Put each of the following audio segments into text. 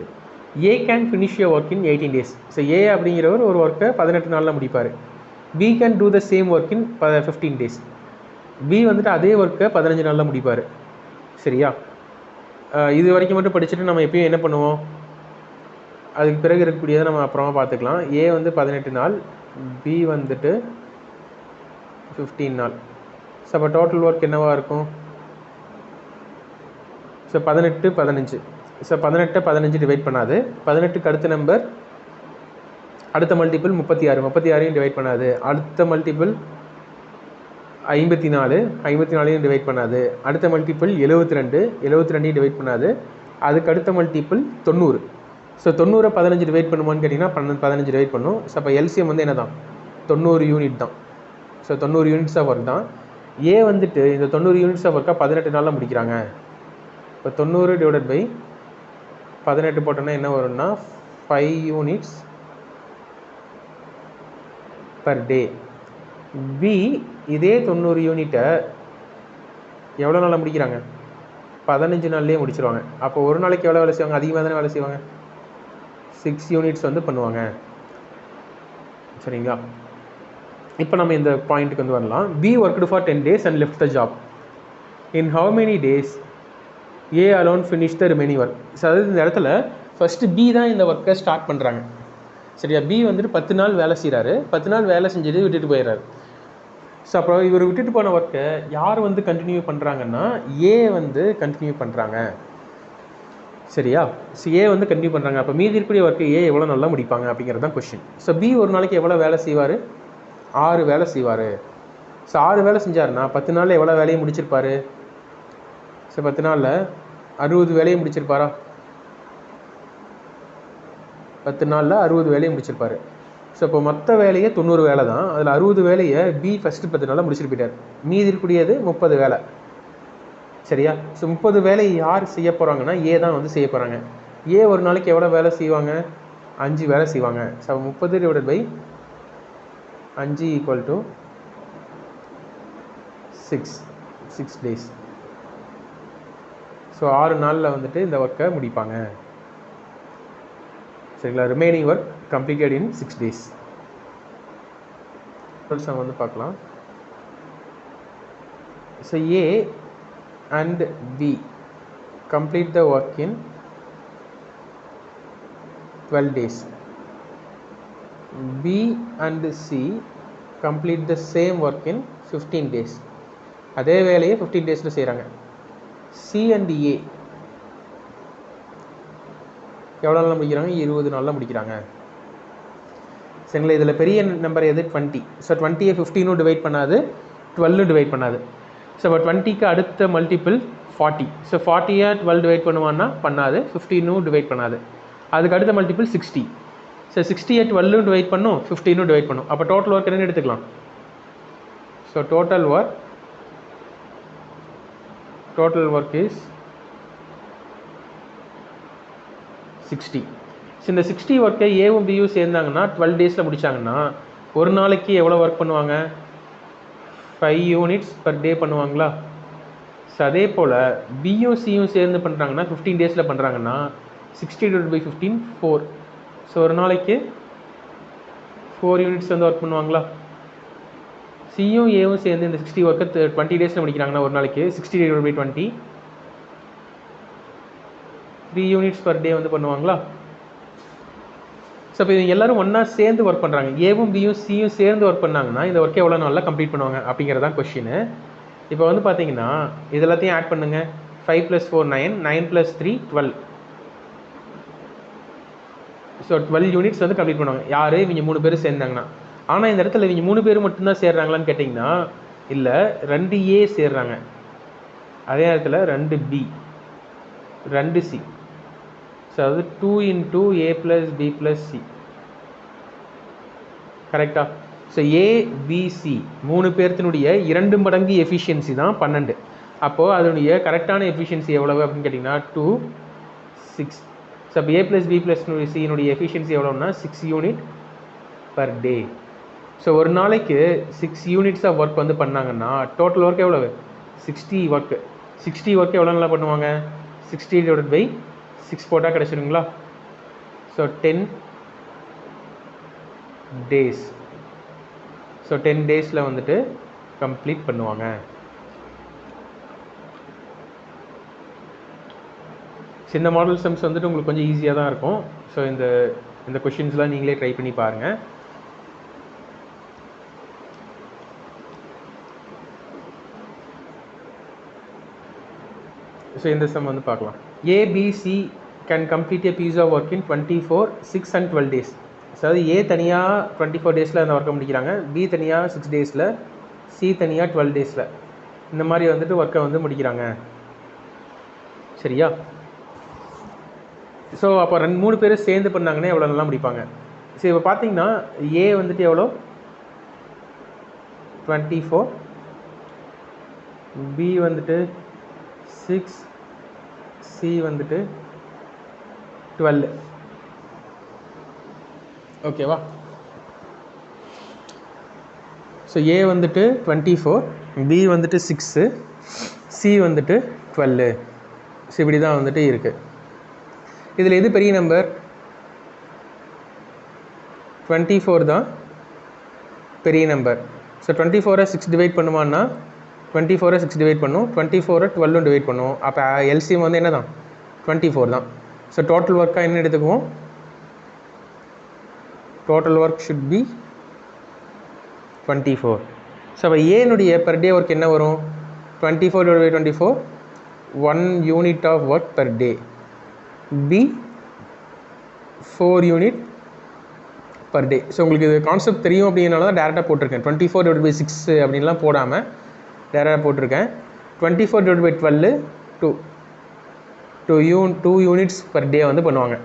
Next A can finish your work in eighteen days so A அப்படிங்கிறவர் ஒரு ஒர்க்கை பதினெட்டு நாளில் முடிப்பார். B can do the same work in ப ஃபிஃப்டீன் டேஸ் பி வந்துட்டு அதே ஒர்க்கை பதினஞ்சு நாளில் முடிப்பார். சரியா? இது வரைக்கும் மட்டும் படிச்சுட்டு நம்ம எப்பயும் என்ன பண்ணுவோம்? அதுக்கு பிறகு இருக்கக்கூடியதை நம்ம அப்புறமா பார்த்துக்கலாம். ஏ வந்து பதினெட்டு நாள் பி வந்துட்டு ஃபிஃப்டீன் நாள். ஸோ அப்போ டோட்டல் ஒர்க் என்னவா இருக்கும்? ஸோ பதினெட்டு பதினஞ்சு. ஸோ பதினெட்டு பதினஞ்சு டிவைட் பண்ணாது. பதினெட்டுக்கு அடுத்த நம்பர் அடுத்த மல்டிபிள் முப்பத்தி ஆறு முப்பத்தி ஆறையும் டிவைட் பண்ணாது. அடுத்த மல்டிபிள் ஐம்பத்தி நாலு ஐம்பத்தி நாலையும் டிவைட் பண்ணாது. அடுத்த மல்டிபிள் எழுபத்தி ரெண்டு எழுபத்தி ரெண்டையும் டிவைட் பண்ணாது. அதுக்கு அடுத்த மல்டிபிள் தொண்ணூறு. ஸோ தொண்ணூறை பதினஞ்சு டிவைட் பண்ணுமான்னு கேட்டிங்கன்னா பன்னெண்டு பதினஞ்சு டிவைட் பண்ணும். ஸோ அப்போ எல்சிஎம் வந்து என்ன தான் தொண்ணூறு யூனிட் தான். ஸோ தொண்ணூறு யூனிட்ஸ் ஆஃப் ஒர்க் தான். ஏ வந்துட்டு இந்த தொண்ணூறு யூனிட்ஸ் ஆஃப் ஒர்க்காக பதினெட்டு நாளில் முடிக்கிறாங்க. இப்போ தொண்ணூறு டிவைடட் பை பதினெட்டு போட்டோன்னா என்ன வரும்னா five units per day B இதே தொண்ணூறு யூனிட்டை எவ்வளோ நாளில் முடிக்கிறாங்க? பதினஞ்சு நாள்லேயே முடிச்சிருவாங்க. அப்போ ஒரு நாளைக்கு எவ்வளோ வேலை செய்வாங்க? அதிகமாக தானே வேலை செய்வாங்க? சிக்ஸ் யூனிட்ஸ் வந்து பண்ணுவாங்க. சரிங்களா? இப்போ நம்ம இந்த பாயிண்ட்டுக்கு வந்து வரலாம். B worked for ten days and left the job in how many days A alone finish the remaining work so அதாவது இந்த இடத்துல ஃபஸ்ட்டு பி தான் இந்த ஒர்க்கை ஸ்டார்ட் பண்ணுறாங்க சரியா? பி வந்துட்டு பத்து நாள் வேலை செய்கிறாரு பத்து நாள் வேலை செஞ்சுட்டு விட்டுட்டு போயிடுறாரு ஸோ அப்புறம் இவர் விட்டுட்டு போன ஒர்க்கை யார் வந்து கண்டினியூ பண்ணுறாங்கன்னா ஏ வந்து கண்டினியூ பண்ணுறாங்க சரியா? ஸோ ஏ வந்து கண்டினியூ பண்ணுறாங்க அப்போ மீதி இருக்கக்கூடிய ஒர்க்கு ஏ எவ்வளோ நல்லா முடிப்பாங்க அப்படிங்கிறது தான் கொஷின் ஸோ பி ஒரு நாளைக்கு எவ்வளோ வேலை செய்வார்? ஆறு வேலை செய்வார். ஸோ ஆறு வேலை செஞ்சாருன்னா பத்து நாளில் எவ்வளோ வேலையை முடிச்சிருப்பாரு? ஸோ பத்து நாளில் அறுபது வேலையை முடிச்சிருப்பாரா? பத்து நாளில் அறுபது வேலையை முடிச்சிருப்பாரு. ஸோ இப்போ மொத்த வேலையே தொண்ணூறு வேலை தான். அதில் அறுபது வேலையை பி ஃபஸ்ட்டு பத்து நாளில் முடிச்சிட்டு போயிட்டார். மீதி இருக்கக்கூடியது முப்பது வேலை. சரியா? ஸோ முப்பது வேலையை யார் செய்ய போகிறாங்கன்னா ஏ தான் வந்து செய்ய போகிறாங்க ஏ ஒரு நாளைக்கு எவ்வளோ வேலை செய்வாங்க? அஞ்சு வேலை செய்வாங்க. ஸோ முப்பது டிவைடட் பை அஞ்சு equal to six six days so ஆறு நாளில் வந்துட்டு இந்த ஒர்க்கை முடிப்பாங்க. சரிங்களா? Remaining work completed in six days நம்ம வந்து பார்க்கலாம். So A and B complete the work in twelve days B and C complete the same work in fifteen days அதே வேலையை ஃபிஃப்டீன் டேஸில் செய்கிறாங்க சி அண்ட் ஏ எவ்வளோ நாளில் முடிக்கிறாங்க? இருபது நாளில் முடிக்கிறாங்க. சரிங்களா? இதில் பெரிய நம்பர் எது? டுவெண்ட்டி ஸோ டுவெண்ட்டியை ஃபிஃப்டீனும் டிவைட் பண்ணாது. டுவெல்லும் டிவைட் பண்ணாது. ஸோ இப்போ டுவெண்ட்டிக்கு அடுத்த மல்டிபிள் ஃபார்ட்டி ஸோ ஃபார்ட்டியை டுவெல் டிவைட் பண்ணுவான்னா பண்ணாது. ஃபிஃப்டீனும் டிவைட் பண்ணாது. அதுக்கு அடுத்த மல்டிபிள் சிக்ஸ்டி ஸோ சிக்ஸ்டியை டுவெல்லும் டிவைட் பண்ணும். ஃபிஃப்டீனும் டிவைட் பண்ணும். அப்போ டோட்டல் ஒர்க் என்னென்னு எடுத்துக்கலாம். So total work total work is 60 so இந்த சிக்ஸ்டி ஒர்க்கை ஏவும் பியும் சேர்ந்தாங்கன்னா டுவெல் டேஸில் முடித்தாங்கன்னா ஒரு நாளைக்கு எவ்வளோ ஒர்க் பண்ணுவாங்க? ஃபைவ் யூனிட்ஸ் பர் டே பண்ணுவாங்களா? ஸோ அதே போல் பியும் சியும் சேர்ந்து பண்ணுறாங்கன்னா ஃபிஃப்டீன் டேஸில் பண்ணுறாங்கன்னா sixty divide by fifteen four so ஒரு நாளைக்கு ஃபோர் யூனிட்ஸ் வந்து ஒர்க் பண்ணுவாங்களா? சியும் ஏவும் சேர்ந்து இந்த சிக்ஸ்டி ஒர்க்கை டுவெண்ட்டி டேஸில் முடிக்கிறாங்கன்னா ஒரு நாளைக்கு sixty divide by twenty three units per day வந்து பண்ணுவாங்களா? ஸோ இப்போ இவங்க எல்லாரும் ஒன்றா சேர்ந்து ஒர்க் பண்ணுறாங்க ஏவும் பியும் சியும் சேர்ந்து ஒர்க் பண்ணாங்கன்னா இந்த ஒர்க்கை எவ்வளோ நாளில் கம்ப்ளீட் பண்ணுவாங்க அப்படிங்கிறது தான் கொஷின் இப்போ வந்து பார்த்தீங்கன்னா இது எல்லாத்தையும் ஆட் பண்ணுங்கள் five plus four nine nine plus three twelve so twelve units வந்து கம்ப்ளீட் பண்ணுவாங்க. யார்? இவங்க மூணு பேர் சேர்ந்தாங்கன்னா. ஆனால் இந்த இடத்துல இவங்க மூணு பேர் மட்டும்தான் சேர்றாங்களான்னு கேட்டிங்கன்னா இல்லை ரெண்டு ஏ சேர்றாங்க. அதே நேரத்தில் ரெண்டு பி. ரெண்டு சி. ஸோ அதாவது two into A plus B plus C கரெக்டா ஸோ ஏபிசி மூணு பேர்த்தினுடைய இரண்டு மடங்கு எஃபிஷியன்சி தான் பன்னெண்டு. அப்போது அதனுடைய கரெக்டான எஃபிஷியன்சி எவ்வளவு அப்படின்னு கேட்டிங்கன்னா டூ சிக்ஸ் ஸோ அப்போ ஏ ப்ளஸ் பி ப்ளஸ் சியினுடைய efficiency எவ்வளோன்னா six unit per day so ஒரு நாளைக்கு சிக்ஸ் யூனிட்ஸ் ஆஃப் ஒர்க் வந்து பண்ணாங்கன்னா டோட்டல் ஒர்க் எவ்வளவு? சிக்ஸ்டி ஒர்க்கு சிக்ஸ்டி ஒர்க் எவ்வளோ நல்லா பண்ணுவாங்க? சிக்ஸ்டி டிவைட் பை சிக்ஸ் போட்டால் கிடச்சிருங்களா so ten days so ten டேஸில் வந்துட்டு கம்ப்ளீட் பண்ணுவாங்க. இந்த மாடல் சம்ஸ் வந்துட்டு உங்களுக்கு கொஞ்சம் ஈஸியாக தான் இருக்கும். ஸோ இந்த இந்த கொஷின்ஸ்லாம் நீங்களே ட்ரை பண்ணி பாருங்கள் ஸோ இந்த சம் வந்து பார்க்கலாம். ABC can complete a piece of work in twenty four six and twelve days அதாவது ஏ தனியாக டுவெண்ட்டி ஃபோர் டேஸில் அந்த ஒர்க்கை முடிக்கிறாங்க. பி தனியாக சிக்ஸ் டேஸில் சி தனியாக டுவெல் டேஸில் இந்த மாதிரி வந்துட்டு ஒர்க்கை வந்து முடிக்கிறாங்க. சரியா? ஸோ அப்போ ரெண்டு மூணு பேரும் சேர்ந்து பண்ணாங்கன்னா எவ்வளோ நல்லா முடிப்பாங்க? சரி இப்போ பார்த்தீங்கன்னா ஏ வந்துட்டு எவ்வளோ? டுவெண்ட்டி ஃபோர் பி வந்துட்டு சிக்ஸ் சி வந்துட்டு டுவெல் ஓகேவா ஸோ ஏ வந்துட்டு டுவெண்ட்டி ஃபோர் பி வந்துட்டு சிக்ஸு சி வந்துட்டு டுவெல்லு ஸோ இப்படி தான் வந்துட்டு இருக்குது இதில் எது பெரிய நம்பர் டுவெண்ட்டி ஃபோர் தான் பெரிய நம்பர் ஸோ டுவெண்ட்டி ஃபோரை சிக்ஸ் டிவைட் பண்ணுவான்னா டுவெண்ட்டி ஃபோரை சிக்ஸ் டிவைட் பண்ணும். டுவெண்ட்டி ஃபோரை டுவெல்லும் டிவைட் பண்ணுவோம் அப்போ எல்சிஎம் வந்து என்ன தான் டுவெண்ட்டி ஃபோர் தான். ஸோ டோட்டல் ஒர்க்காக என்ன எடுத்துக்குவோம். Total work should be twenty four so அப்போ ஏனுடைய பெர் டே ஒர்க் என்ன வரும்? Twenty four divide by twenty four one unit of work per day B four unit per day so உங்களுக்கு இது கான்செப்ட் தெரியும் அப்படிங்கிறனால தான் டேரெக்டாக போட்டிருக்கேன். Twenty four divide by six அப்படின்லாம் போடாமல் டேரெக்டாக போட்டிருக்கேன். Twenty four divide by twelve two two you two units per day வந்து பண்ணுவாங்க.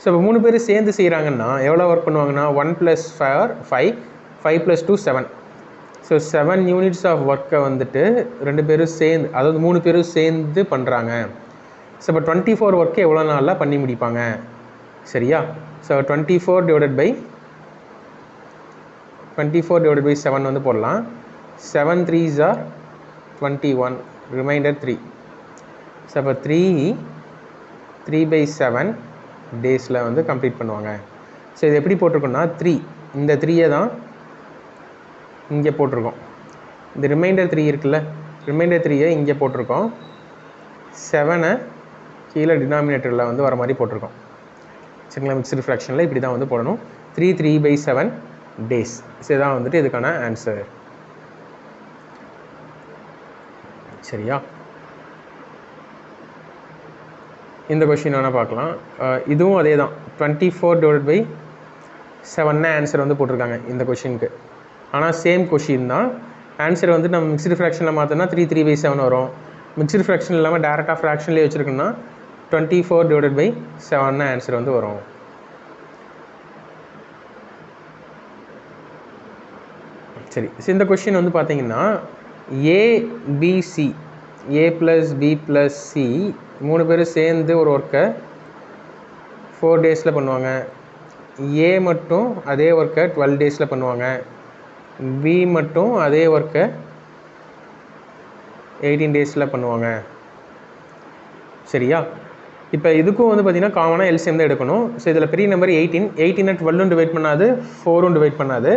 ஸோ இப்போ மூணு பேர் சேர்ந்து செய்கிறாங்கன்னா எவ்வளோ ஒர்க் பண்ணுவாங்கன்னா one plus five five five plus two seven so seven units of ஒர்க்கை வந்துட்டு ரெண்டு பேரும் சேர்ந்து அதாவது மூணு பேரும் சேர்ந்து பண்ணுறாங்க ஸோ இப்போ டுவெண்ட்டி ஃபோர் ஒர்க்கை எவ்வளோ நாளில் பண்ணி முடிப்பாங்க? சரியா? So twenty four divided by twenty four divide by seven வந்து போடலாம். Seven threes are twenty one remainder three so அப்போ த்ரீ த்ரீ பை செவன் டேஸில் வந்து கம்ப்ளீட் பண்ணுவாங்க. ஸோ இது எப்படி போட்டிருக்கோம்னா த்ரீ இந்த த்ரீயை தான் இங்கே போட்டிருக்கோம். இந்த ரிமைண்டர் த்ரீ இருக்குல்ல ரிமைண்டர் த்ரீயை இங்கே போட்டிருக்கோம். செவனை கீழே டினாமினேட்டரில் வந்து வர மாதிரி போட்டிருக்கோம். சரிங்களா மிக்ஸ்டு ஃப்ராக்ஷனில் இப்படி தான் வந்து போடணும். Three three by seven days so இதான் வந்துட்டு இதுக்கான ஆன்சர் சரியா? இந்த கொஷின் வேணால் பார்க்கலாம். இதுவும் அதே தான் டுவெண்ட்டி ஃபோர் டிவைட் பை செவன்னு ஆன்சர் வந்து போட்டிருக்காங்க இந்த கொஷினுக்கு ஆனால் சேம் கொஷின் தான். ஆன்சர் வந்து நம்ம மிக்சடு ஃப்ராக்ஷனில் மாற்றினா த்ரீ த்ரீ பை செவன் வரும். மிக்சடு ஃப்ராக்ஷன் இல்லாமல் டேரெக்டாக ஃப்ராக்ஷன்லேயே வச்சுருக்கோன்னா டுவெண்ட்டி ஃபோர் டிவைட் பை செவன்னு ஆன்சர் வந்து வரும். சரி. இந்த கொஷின் வந்து பார்த்தீங்கன்னா ABC A plus B plus C மூணு பேரும் சேர்ந்து ஒரு ஒர்க்கை ஃபோர் டேஸில் பண்ணுவாங்க. ஏ மட்டும் அதே ஒர்க்கை டுவெல் டேஸில் பண்ணுவாங்க. பி மட்டும் அதே ஒர்க்கை எயிட்டீன் டேஸில் பண்ணுவாங்க. சரியா? இப்போ இதுக்கும் வந்து பார்த்தீங்கன்னா காமனாக எல்சிஎம் தான் எடுக்கணும். ஸோ இதில் பெரிய நம்பர் எயிட்டீன் எயிட்டீனை டுவெல் டிவைட் பண்ணாது ஃபோரும் டிவைட் பண்ணாது.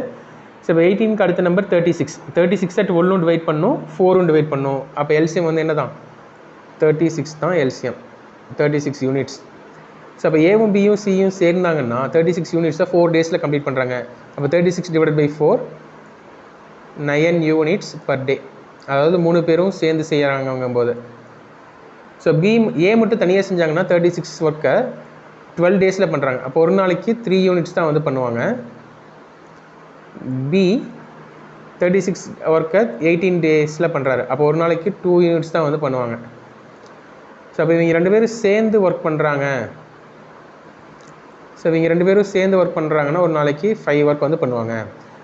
ஸோ இப்போ எயிட்டீனுக்கு அடுத்த நம்பர் தேர்ட்டி சிக்ஸ் தேர்ட்டி சிக்ஸை டுவெல்லும் டிவைட் பண்ணும் ஃபோரும் டிவைட் பண்ணும். அப்போ எல்சிஎம் வந்து என்ன தான் தேர்ட்டி சிக்ஸ் தான் LCM thirty six units so அப்போ ஏவும் பியும் சியும் சேர்ந்தாங்கன்னா தேர்ட்டி சிக்ஸ் யூனிட்ஸை ஃபோர் டேஸில் கம்ப்ளீட் பண்ணுறாங்க அப்போ thirty six divide by four nine units per day அதாவது மூணு பேரும் சேர்ந்து செய்கிறாங்கங்கும்போது ஸோ பி ஏ மட்டும் தனியாக செஞ்சாங்கன்னா தேர்ட்டி சிக்ஸ் ஒர்க்கை டுவெல் டேஸில் பண்ணுறாங்க அப்போ ஒரு நாளைக்கு த்ரீ யூனிட்ஸ் தான் வந்து பண்ணுவாங்க. பி தேர்ட்டி சிக்ஸ் ஒர்க்கை எயிட்டீன் டேஸில் பண்ணுறாரு அப்போ ஒரு நாளைக்கு டூ யூனிட்ஸ் தான் வந்து பண்ணுவாங்க. ஸோ அப்போ இவங்க ரெண்டு பேரும் சேர்ந்து ஒர்க் பண்ணுறாங்க ஸோ இவங்க ரெண்டு பேரும் சேர்ந்து ஒர்க் பண்ணுறாங்கன்னா ஒரு நாளைக்கு ஃபைவ் ஒர்க் வந்து பண்ணுவாங்க.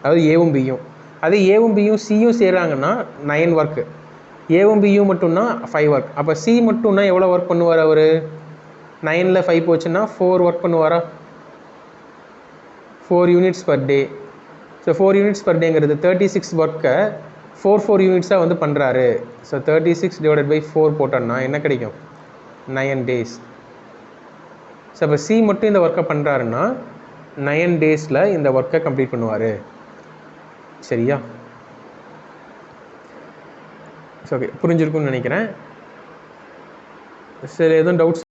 அதாவது ஏவும் பியும் அதே ஏவும் பியும் சியும் செய்கிறாங்கன்னா நைன் ஒர்க்கு ஏவும் பியும் மட்டும்னா ஃபைவ் ஒர்க் அப்போ சி மட்டும்னா எவ்வளோ ஒர்க் பண்ணுவார் அவர்? நைனில் ஃபைவ் போச்சுன்னா ஃபோர் ஒர்க் பண்ணுவாரா? Four units per day so four units per டேங்கிறது thirty six ஒர்க்கை ஃபோர் ஃபோர் யூனிட்ஸாக வந்து பண்ணுறாரு so thirty six divided by four போட்டோன்னா என்ன கிடைக்கும்? நயன் டேஸ் ஸோ இப்போ சி மட்டும் இந்த ஒர்க்கை பண்ணுறாருன்னா நயன் டேஸில் இந்த ஒர்க்கை கம்ப்ளீட் பண்ணுவார். சரியா? ஓகே புரிஞ்சிருக்கும்னு நினைக்கிறேன். சரி எதுவும் டவுட்ஸ்